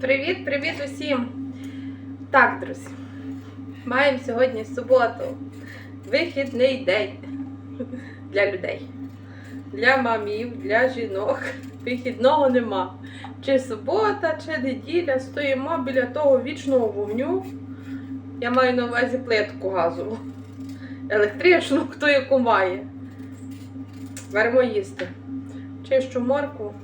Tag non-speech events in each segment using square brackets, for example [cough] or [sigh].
Привіт, привіт усім! Так, друзі, маємо сьогодні суботу. Вихідний день для людей. Для мамів, для жінок. Вихідного нема. Чи субота, чи неділя стоїмо біля того вічного вогню. Я маю на увазі плитку газову. Електричну, хто яку має. Беремо їсти. Чищу морку.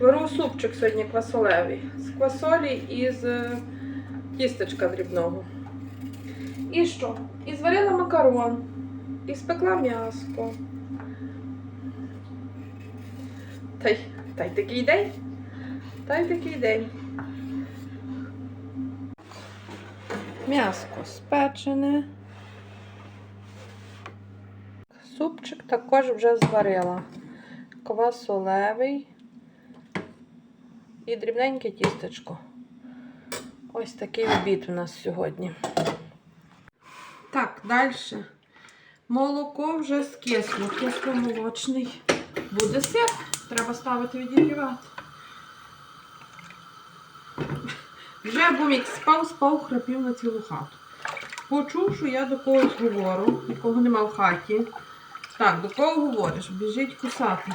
Беру супчик сьогодні квасолевий. З квасолі і з е, тістечка дрібного. І що? І зварила макарон. І спекла м'яско. Та й, та й такий день. Та й такий день. М'яско спечене. Супчик також вже зварила. Квасолевий і дрібненьке тістечко. Ось такий обід у нас сьогодні. Так, далі. Молоко вже скисло, кисломолочний. Буде сир. Треба ставити відігрівати. Вже бумік спав, спав, храпів на цілу хату. Почув, що я до когось говорю, нікого нема в хаті. Так, до кого говориш? Біжить кусати.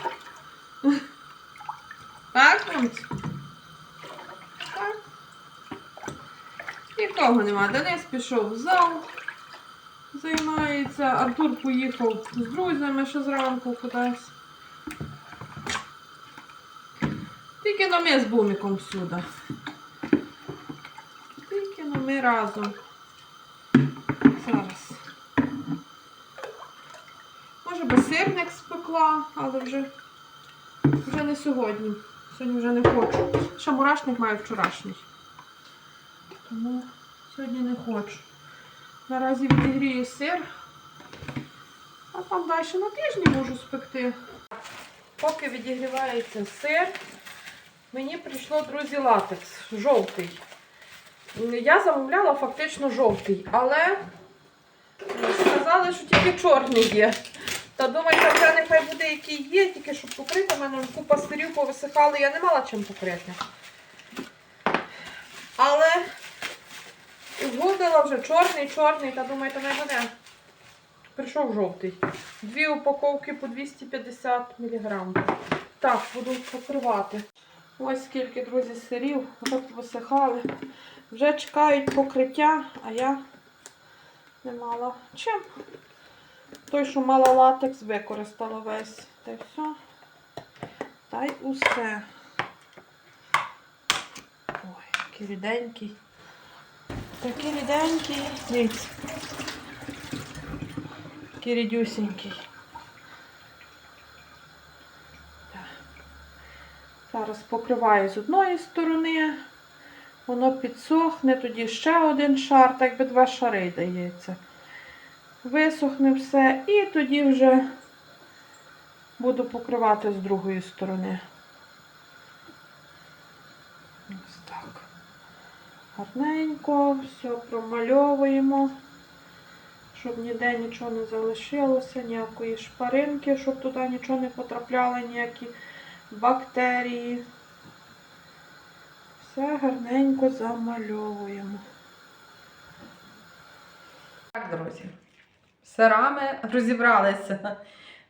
Так, мамці? Нікого нема. Денис пішов в зал. Займається. Артур поїхав з друзями ще зранку кудись. Тільки но ми з буміком всюди. Тільки но ми разом. Зараз. Може би сирник спекла, але вже, вже не сьогодні. Сьогодні вже не хочу. Ще мурашник маю вчорашній. Тому сьогодні не хочу. Наразі відігрію сир. А там далі на тижні можу спекти. Поки відігрівається сир, мені прийшло, друзі, латекс жовтий. Я замовляла фактично жовтий, але сказали, що тільки чорний є. Та думаю, що вже нехай буде який є, тільки щоб покрити. У мене купа сирів повисихали, я не мала чим покрити. Але згодила вже чорний, чорний, та думаю, то не буде. Прийшов жовтий. Дві упаковки по 250 мг. Так, буду покривати. Ось скільки, друзі, сирів, вже повисихали. Вже чекають покриття, а я не мала чим. Той, що мала латекс, використала весь. Та й все. Та й усе. Ой, який ріденький. Такий ріденький. Дивіться. Такий рідюсенький. Зараз покриваю з одної сторони. Воно підсохне, тоді ще один шар, так би два шари дається. Висохне все і тоді вже буду покривати з другої сторони. Ось так. Гарненько, все промальовуємо, щоб ніде нічого не залишилося, ніякої шпаринки, щоб туди нічого не потрапляло, ніякі бактерії. Все гарненько замальовуємо. Так, друзі, сирами розібралися.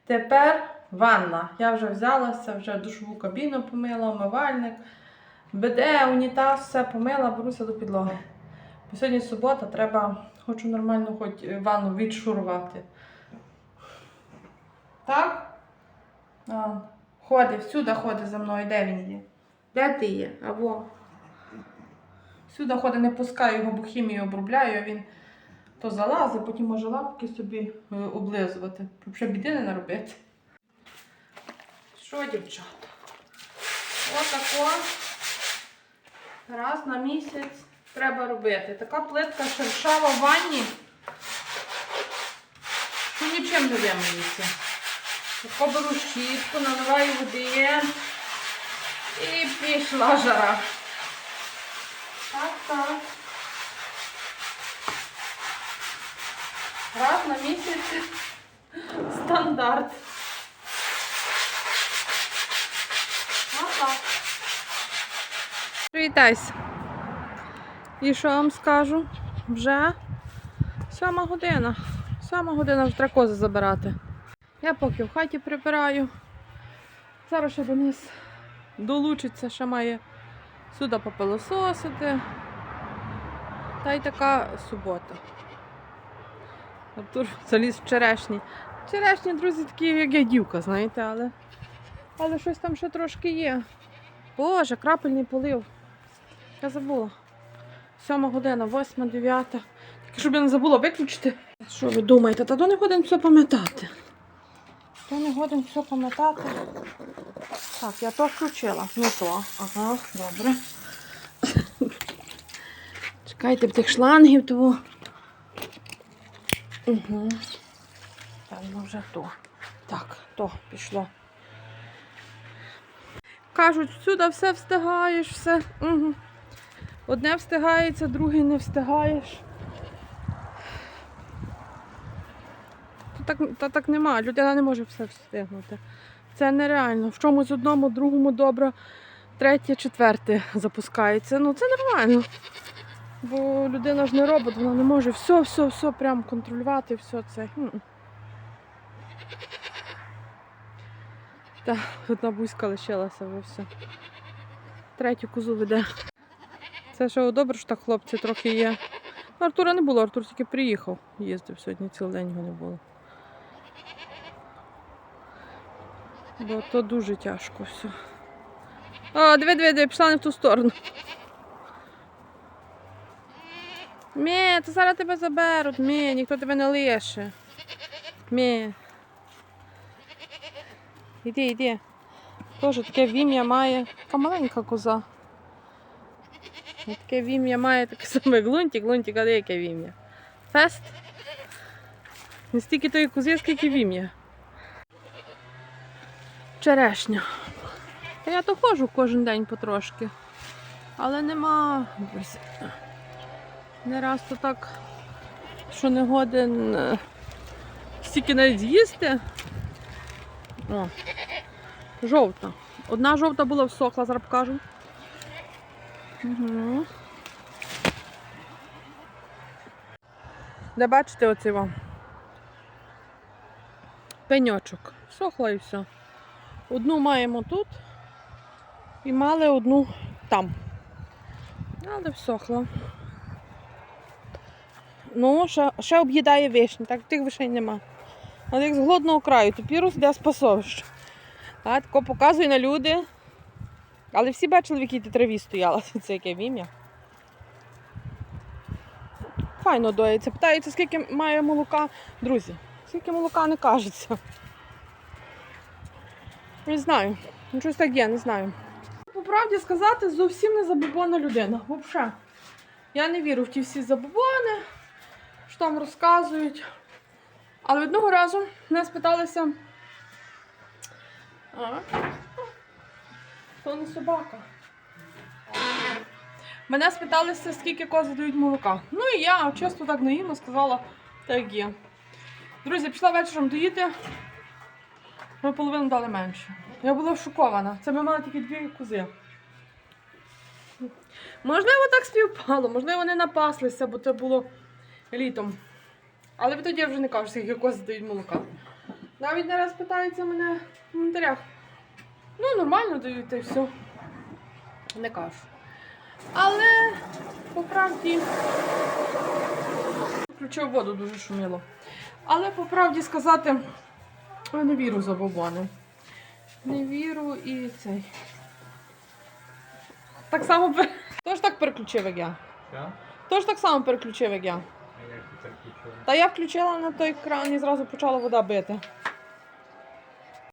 Тепер ванна. Я вже взялася, вже душову кабіну помила, умивальник, биде, унітаз, все помила, беруся до підлоги. Бо сьогодні субота, треба, хочу нормально хоч ванну відшурувати. Так? А, ходить, всюди ходить за мною, де він є? Де ти є? Або. Всюди ходить, не пускаю його, бо хімію обробляю, він то залазить, потім може лапки собі е, облизувати. Взагалі біди не наробити. Що, дівчата? Отако раз на місяць треба робити. Така плитка шершава в ванні, що нічим не вимиється. Тако беру щітку, наливаю води і пішла жара. Так, так. Раз на місяць стандарт. Отак. Привітайся. І що вам скажу? Вже сьома година. Сьома година вже треба забирати. Я поки в хаті прибираю. Зараз ще Денис долучиться, ще має сюди попилососити. Та й така субота. Артур заліз в черешні. Черешні, друзі, такі, як я дівка, знаєте, але, але щось там ще трошки є. Боже, крапельний полив. Я забула. Сьома година, восьма, дев'ята. Тільки щоб я не забула виключити. Що ви думаєте? Та то не годин все пам'ятати. То не годин все пам'ятати. Так, я то включила. Ну то. Ага, добре. Чекайте б тих шлангів того. Угу. Так, ну вже то. Так, то пішло. Кажуть, всюди все встигаєш, все. Угу. Одне встигається, друге не встигаєш. Та так, та так нема. Людина не може все встигнути. Це нереально. В чомусь одному, другому добре, третє, четверте запускається. Ну це нормально. Бо людина ж не робот, вона не може все, все, все прям контролювати, все це. Так, одна бузька лишилася вже все. Третю козу веде. Це ще добре, що так хлопці трохи є. Артура не було, Артур тільки приїхав. Їздив сьогодні, цілий день його не було. Бо то дуже тяжко все. О, диви, диви, диви, пішла не в ту сторону. Мє, то зараз тебе заберуть, мє, ніхто тебе не лише. Мє. Іди, іди. Теж таке вім'я має. Така маленька коза. І Таке вім'я має таке саме глунтик, глунтик, а де яке вім'я? Фест. Не стільки тої кози, скільки вім'я. Черешня. Та я то ходжу кожен день потрошки. Але нема. Не раз то так, що не годен е, стільки навіть з'їсти. Жовта. Одна жовта була всохла, зараз покажу. Угу. Де бачите оцей вам? Пеньочок. Всохла і все. Одну маємо тут і мали одну там. Але всохла. Ну, ще, ще об'їдає вишні, так тих вишень нема. Але як з голодного краю, то пірус йде з пасовища. Тако показує на люди. Але всі бачили, в якій ти траві стояла. [laughs] Це яке вім'я. Файно доїться. Питаються, скільки має молока. Друзі, скільки молока не кажеться. Не знаю. Ну, щось так є, не знаю. По правді сказати, зовсім не забобонна людина. Взагалі. Я не вірю в ті всі забобони, що там розказують. Але одного разу нас питалися. А? То не собака. Мене спиталися, скільки кози дають молока. Ну і я чесно так наївно сказала, так є. Друзі, пішла вечором доїти. Ми половину дали менше. Я була шокована. Це ми мали тільки дві кози. Можливо, так співпало, можливо, вони напаслися, бо це було літом. Але тоді я вже не кажу, скільки кози дають молока. Навіть не раз питаються мене в коментарях. Ну, нормально дають та й все. Не кажу. Але по правді включив воду дуже шуміло. Але по правді сказати, я не віру в забобони. Не віру і цей. Так само пер- Тож так переключив, як я. Що? Тож так само переключив, як я. А як ти так? Та я включила на той кран і зразу почала вода бити.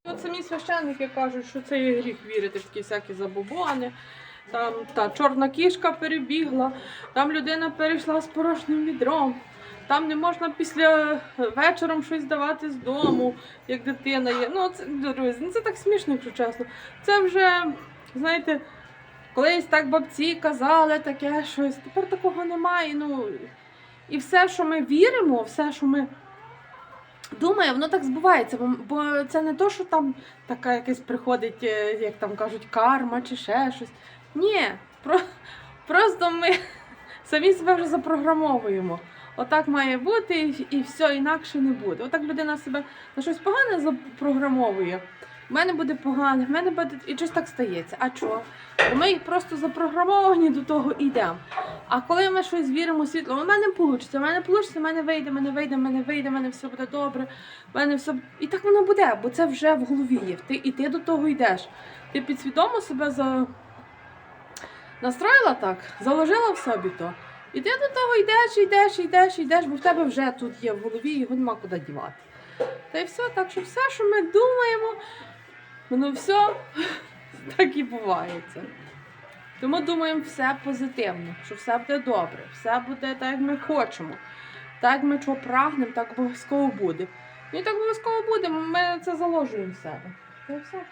От самі священники кажуть, що це є гріх вірити в такі всякі забобони. Там та чорна кішка перебігла, там людина перейшла з порожнім відром. Там не можна після вечором щось давати з дому, як дитина є. Ну, це, друзі, ну, це так смішно, якщо чесно. Це вже, знаєте, колись так бабці казали таке щось. Тепер такого немає. Ну, і все, що ми віримо, все, що ми думаємо, воно так збувається. Бо, це не то, що там така якась приходить, е, як там кажуть, карма чи ще щось. Ні, про, просто ми [laughs] самі себе вже запрограмовуємо. Отак має бути і все інакше не буде. Отак людина себе на щось погане запрограмовує. В мене буде погано, в мене буде і щось так стається. А чого? Ми просто запрограмовані до того йдемо. А коли ми щось віримо світло, у мене вийде, у мене вийде, у мене вийде, у мене вийде, у мене вийде, у мене все буде добре. У мене все і так воно буде, бо це вже в голові є. Ти і ти до того йдеш. Ти підсвідомо себе за настроїла так, заложила в собі то. І ти до того йдеш, йдеш, йдеш, йдеш, бо в тебе вже тут є в голові, його нема куди дівати. Та й все, так що все, що ми думаємо, воно все [laughs] так і бувається. Тому думаємо все позитивно, що все буде добре, все буде так, як ми хочемо. Так, як ми чого прагнемо, так обов'язково буде. Ну і так обов'язково буде, ми це заложуємо в себе. Й все.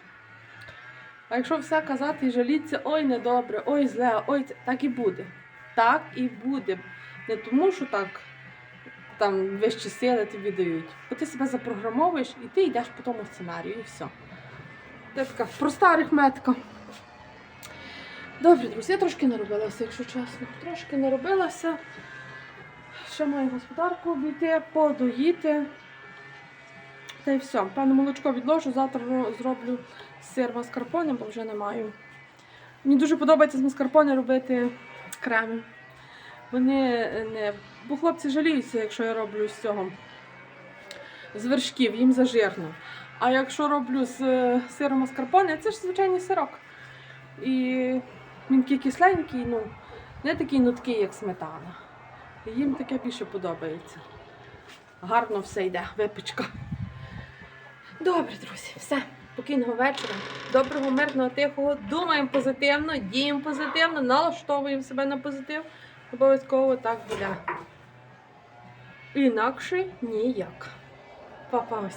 А якщо все казати і жалітися, ой, недобре, ой, зле, ой, так і буде. Так і буде. Не тому, що так там вищі сили тобі дають. Бо ти себе запрограмовуєш і ти йдеш по тому сценарію, і все. Це така проста арифметика. Добре, друзі, я трошки наробилася, якщо чесно. Трошки наробилася. Ще маю господарку обійти, подоїти. Та й все. Певне молочко відложу, завтра зроблю сир маскарпоне, бо вже не маю. Мені дуже подобається з маскарпоне робити креми. Вони не. Бо хлопці жаліються, якщо я роблю з цього з вершків, їм зажирно. А якщо роблю з е, сиром маскарпоне, це ж звичайний сирок. І він такий кисленький, ну, не такий нуткий, як сметана. І їм таке більше подобається. Гарно все йде, випічка. Добре, друзі, все. Спокійного вечора. Доброго, мирного, тихого. Думаємо позитивно, діємо позитивно, налаштовуємо себе на позитив. Обов'язково так буде. Інакше ніяк. Па-па.